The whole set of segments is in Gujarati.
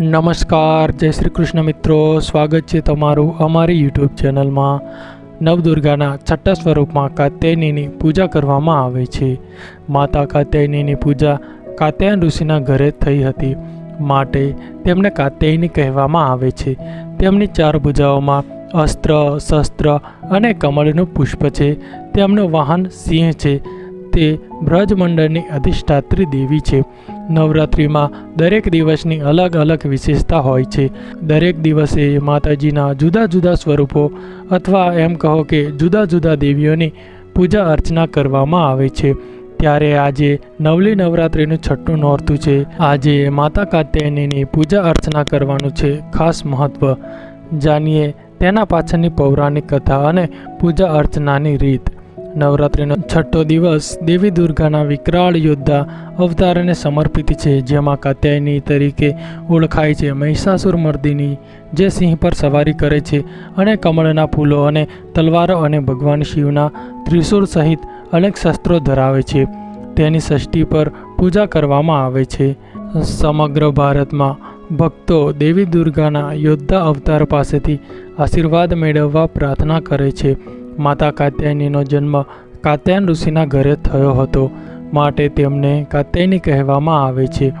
નમસ્કાર, જય શ્રી કૃષ્ણ મિત્રો. સ્વાગત છે તમારું અમારી યુટ્યુબ ચેનલમાં. નવદુર્ગાના છઠ્ઠા સ્વરૂપમાં કાત્યાયનીની પૂજા કરવામાં આવે છે. માતા કાત્યાયનીની પૂજા કાત્યાયન ઋષિના ઘરે થઈ હતી. માટે તેમને કાત્યાયની કહેવામાં આવે છે. તેમની ચાર ભુજાઓમાં અસ્ત્ર, શસ્ત્ર અને કમળનું પુષ્પ છે. તેમનું વાહન સિંહ છે. તે બ્રજમંડળની અધિષ્ઠાત્રી દેવી છે. નવરાત્રિમાં દરેક દિવસની અલગ અલગ વિશેષતા હોય છે. દરેક દિવસે માતાજીના જુદા જુદા સ્વરૂપો અથવા એમ કહો કે જુદા જુદા દેવીઓની પૂજા અર્ચના કરવામાં આવે છે. ત્યારે આજે નવલી નવરાત્રિનું છઠ્ઠું નોરતું છે. આજે માતા કાત્યાયનીની પૂજા અર્ચના કરવાનું છે ખાસ મહત્ત્વ જાણીએ તેના પાછળની પૌરાણિક કથા અને પૂજા અર્ચનાની રીત. નવરાત્રિનો છઠ્ઠો દિવસ દેવી દુર્ગાના વિકરાળ યોદ્ધા અવતારને સમર્પિત છે, જેમાં કાત્યાયની તરીકે ઓળખાય છે, મહિષાસુર મર્દિની જે સિંહ પર સવારી કરે છે અને કમળના ફૂલો અને તલવારો અને ભગવાન શિવના ત્રિશૂળ સહિત અનેક શસ્ત્રો ધરાવે છે. તેની ષષ્ઠી પર પૂજા કરવામાં આવે છે. સમગ્ર ભારતમાં ભક્તો દેવી દુર્ગાના યોદ્ધા અવતાર પાસેથી આશીર્વાદ મેળવવા પ્રાર્થના કરે છે. માતા કાત્યાયનીનો જન્મ કાત્યાયન ઋષિના ઘરે થયો હતો. માટે તેમને કાત્યાયની કહેવામાં આવે છે.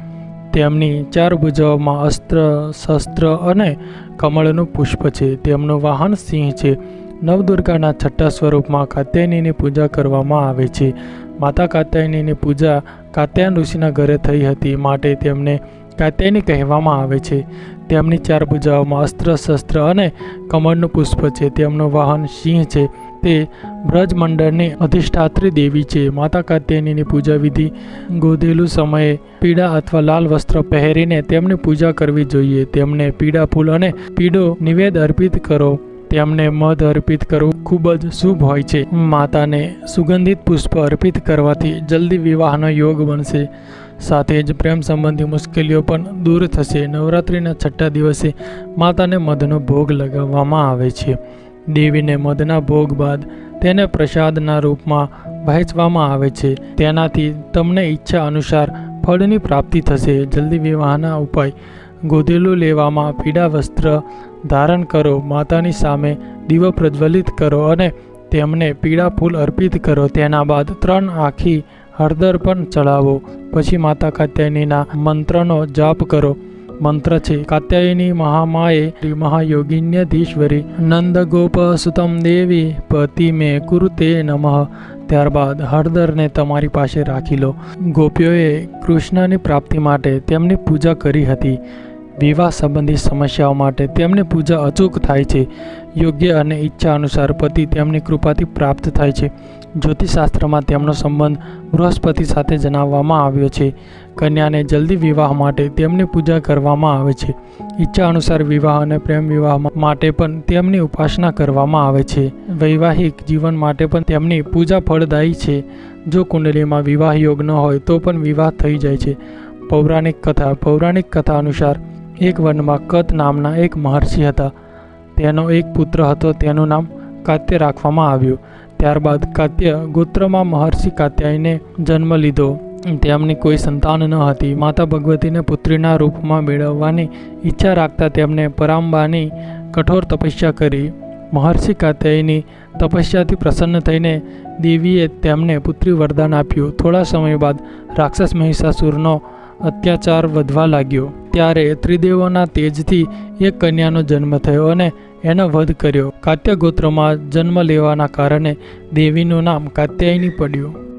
તેમની ચાર ભુજાઓમાં અસ્ત્ર, શસ્ત્ર અને કમળનું પુષ્પ છે. તેમનું વાહન સિંહ છે. નવદુર્ગાના છઠ્ઠા સ્વરૂપમાં કાત્યાયનીની પૂજા કરવામાં આવે છે. માતા કાત્યાયનીની પૂજા કાત્યાયન ઋષિના ઘરે થઈ હતી. માટે તેમને કાત્યાયની કહેવામાં આવે છે. તેમની ચાર ભુજાઓમાં અસ્ત્ર શસ્ત્ર અને કમળનું પુષ્પ છે. તેમનું વાહન સિંહ છે. તે બ્રજમંડળની અધિષ્ઠાત્રી દેવી છે. માતા કાત્યાયનીની પૂજા વિધિ ગોધેલું સમયે પીળા અથવા લાલ વસ્ત્ર પહેરીને તેમની પૂજા કરવી જોઈએ. તેમને પીળા ફૂલ અને પીળો નિવેદ અર્પિત કરો. તેમને મધ અર્પિત કરવું ખૂબ જ શુભ હોય છે. માતાને સુગંધિત પુષ્પ અર્પિત કરવાથી જલ્દી વિવાહનો યોગ બનશે. સાથે જ પ્રેમ સંબંધી મુશ્કેલીઓ પણ દૂર થશે. નવરાત્રિના છઠ્ઠા દિવસે માતાને મધનો ભોગ લગાવવામાં આવે છે. દેવીને મધના ભોગ બાદ તેને પ્રસાદના રૂપમાં વહેંચવામાં આવે છે. તેનાથી તમને ઈચ્છા અનુસાર ફળની પ્રાપ્તિ થશે. જલ્દી વિવાહના ઉપાય ગોધેલું લેવામાં પીળા વસ્ત્ર ધારણ કરો, માતાની સામે દીવો પ્રજ્વલિત કરો અને તેમને પીળા ફૂલ અર્પિત કરો. તેના બાદ ત્રણ આખી હળદર પણ ચડાવો પછી માતા કાત્યાયનીના મંત્રનો જાપ કરો. મંત્ર છે, કાત્યાયની મહામાએ મહાયોગિન્યધીશ્વરી નંદ ગોપ સુતમ દેવી પતિ મે કુરુતે નમઃ. ત્યારબાદ હળદરને તમારી પાસે રાખી લો. ગોપીઓએ કૃષ્ણની પ્રાપ્તિ માટે તેમની પૂજા કરી હતી. વિવાહ સંબંધી સમસ્યાઓ માટે તેમની પૂજા અચૂક થાય છે. યોગ્ય અને ઈચ્છા અનુસાર પતિ તેમની કૃપાથી પ્રાપ્ત થાય છે. જ્યોતિષશાસ્ત્રમાં તેમનો સંબંધ બૃહસ્પતિ સાથે જણાવવામાં આવ્યો છે. કન્યાને જલ્દી વિવાહ માટે તેમની પૂજા કરવામાં આવે છે. ઈચ્છા અનુસાર વિવાહ અને પ્રેમ વિવાહ માટે પણ તેમની ઉપાસના કરવામાં આવે છે. વૈવાહિક જીવન માટે પણ તેમની પૂજા ફળદાયી છે. જો કુંડલીમાં વિવાહ યોગ ન હોય તો પણ વિવાહ થઈ જાય છે. પૌરાણિક કથા પૌરાણિક કથા અનુસાર એક વનમાં કત નામના એક મહર્ષિ હતા. તેનો એક પુત્ર હતો, તેનું નામ કાત્ય રાખવામાં આવ્યું. ત્યારબાદ કાત્ય ગોત્રમાં મહર્ષિ કાત્યાયને જન્મ લીધો. તેમની કોઈ સંતાન ન હતી. માતા ભગવતીને પુત્રીના રૂપમાં મેળવવાની ઈચ્છા રાખતા તેમને પરાંબાની કઠોર તપસ્યા કરી. મહર્ષિ કાત્યાયની તપસ્યાથી પ્રસન્ન થઈને દેવીએ તેમને પુત્રી વરદાન આપ્યું. થોડા સમય બાદ રાક્ષસ મહિષાસુરનો અત્યાચાર વધવા લાગ્યો. ત્યારે ત્રિદેવોના તેજથી એક કન્યાનો જન્મ થયો અને એનો વધ કર્યો. કાત્ય ગોત્રમાં જન્મ લેવાના કારણે દેવીનું નામ કાત્યાયની પડ્યું.